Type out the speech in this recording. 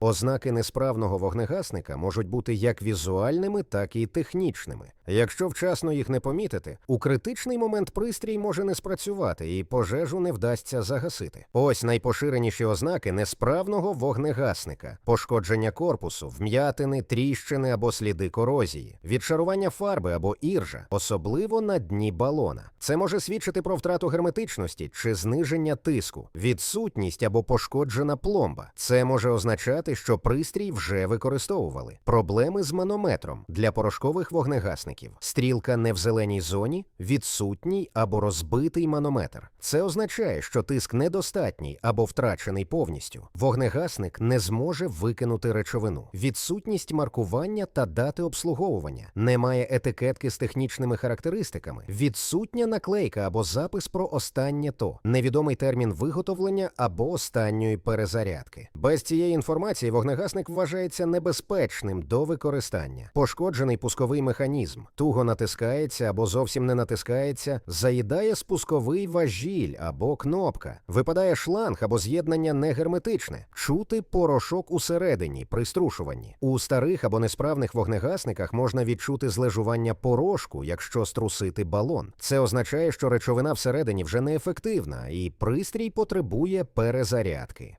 Ознаки несправного вогнегасника можуть бути як візуальними, так і технічними. Якщо вчасно їх не помітити, у критичний момент пристрій може не спрацювати і пожежу не вдасться загасити. Ось найпоширеніші ознаки несправного вогнегасника: пошкодження корпусу, вм'ятини, тріщини або сліди корозії, відшарування фарби або іржа, особливо на дні балона. Це може свідчити про втрату герметичності чи зниження тиску, відсутність або пошкоджена пломба. Це може означати, що пристрій вже використовували. Проблеми з манометром для порошкових вогнегасників. Стрілка не в зеленій зоні, відсутній або розбитий манометр. Це означає, що тиск недостатній або втрачений повністю. Вогнегасник не зможе викинути речовину. Відсутність маркування та дати обслуговування. Немає етикетки з технічними характеристиками. Відсутня наклейка або запис про останнє то. Невідомий термін виготовлення або останньої перезарядки. Без цієї інформації вогнегасник вважається небезпечним до використання. Пошкоджений пусковий механізм, туго натискається або зовсім не натискається, заїдає спусковий важіль або кнопка, випадає шланг або з'єднання негерметичне, чути порошок усередині при струшуванні. У старих або несправних вогнегасниках можна відчути злежування порошку, якщо струсити балон. Це означає, що речовина всередині вже неефективна і пристрій потребує перезарядки.